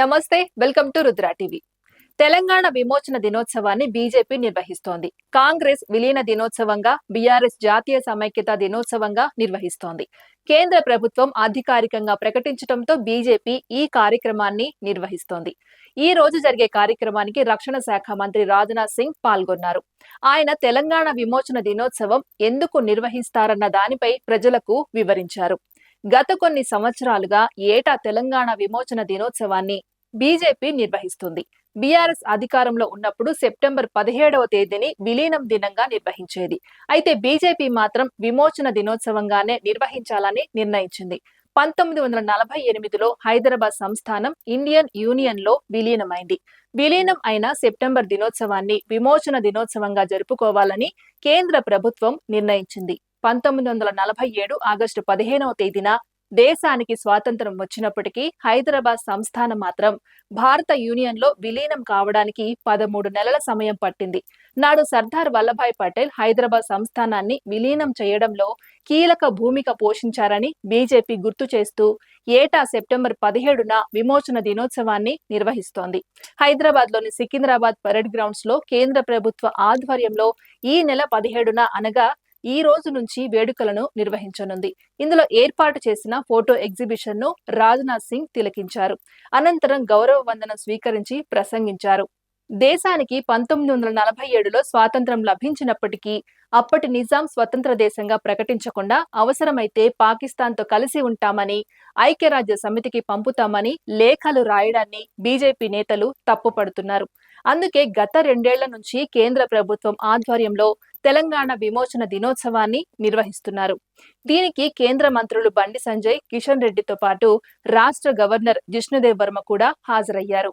నమస్తే welcome to Rudra TV. Telangana విమోచన దినోత్సవాన్ని బీజేపీ నిర్వహిస్తోంది. కాంగ్రెస్ విలీన దినోత్సవంగా బీఆర్ఎస్ జాతీయ సమైక్యత దినోత్సవంగా నిర్వహిస్తోంది. కేంద్ర ప్రభుత్వం అధికారికంగా ప్రకటించడంతో బీజేపీ ఈ కార్యక్రమాన్ని నిర్వహిస్తోంది. ఈ రోజు జరిగే కార్యక్రమానికి రక్షణ శాఖ మంత్రి రాజ్నాథ్ సింగ్ పాల్గొన్నారు. ఆయన తెలంగాణ విమోచన దినోత్సవం ఎందుకు నిర్వహిస్తారన్న దానిపై ప్రజలకు వివరించారు. గత కొన్ని సంవత్సరాలుగా ఏటా తెలంగాణ విమోచన దినోత్సవాన్ని బీజేపీ నిర్వహిస్తుంది. బీఆర్ఎస్ అధికారంలో ఉన్నప్పుడు సెప్టెంబర్ పదిహేడవ తేదీని విలీనం దినంగా నిర్వహించేది. అయితే బీజేపీ మాత్రం విమోచన దినోత్సవంగానే నిర్వహించాలని నిర్ణయించింది. పంతొమ్మిది వందల నలభై ఎనిమిదిలో హైదరాబాద్ సంస్థానం ఇండియన్ యూనియన్లో విలీనమైంది. విలీనం అయిన సెప్టెంబర్ దినోత్సవాన్ని విమోచన దినోత్సవంగా జరుపుకోవాలని కేంద్ర ప్రభుత్వం నిర్ణయించింది. పంతొమ్మిది వందల నలభై ఏడు ఆగస్టు పదిహేనవ తేదీన దేశానికి స్వాతంత్రం వచ్చినప్పటికీ హైదరాబాద్ సంస్థానం మాత్రం భారత యూనియన్లో విలీనం కావడానికి పదమూడు నెలల సమయం పట్టింది. నాడు సర్దార్ వల్లభాయ్ పటేల్ హైదరాబాద్ సంస్థానాన్ని విలీనం చేయడంలో కీలక భూమిక పోషించారని బీజేపీ గుర్తు చేస్తూ ఏటా సెప్టెంబర్ పదిహేడున విమోచన దినోత్సవాన్ని నిర్వహిస్తోంది. హైదరాబాద్లోని సికింద్రాబాద్ పరేడ్ గ్రౌండ్స్లో కేంద్ర ప్రభుత్వ ఆధ్వర్యంలో ఈ నెల పదిహేడున అనగా ఈ రోజు నుంచి వేడుకలను నిర్వహించనుంది. ఇందులో ఏర్పాటు చేసిన ఫోటో ఎగ్జిబిషన్ను రాజ్నాథ్ సింగ్ తిలకించారు. అనంతరం గౌరవ వందనం స్వీకరించి ప్రసంగించారు. దేశానికి పంతొమ్మిది వందల నలభై ఏడులో స్వాతంత్రం లభించినప్పటికీ అప్పటి నిజాం స్వతంత్ర దేశంగా ప్రకటించకుండా అవసరమైతే పాకిస్తాన్తో కలిసి ఉంటామని ఐక్యరాజ్య సమితికి పంపుతామని లేఖలు రాయడాన్ని బీజేపీ నేతలు తప్పుపడుతున్నారు. అందుకే గత రెండేళ్ళ నుంచి కేంద్ర ప్రభుత్వం ఆధ్వర్యంలో తెలంగాణ విమోచన దినోత్సవాన్ని నిర్వహిస్తున్నారు. దీనికి కేంద్ర మంత్రులు బండి సంజయ్ కిషన్ రెడ్డితో పాటు రాష్ట్ర గవర్నర్ జిష్ణుదేవ్ వర్మ కూడా హాజరయ్యారు.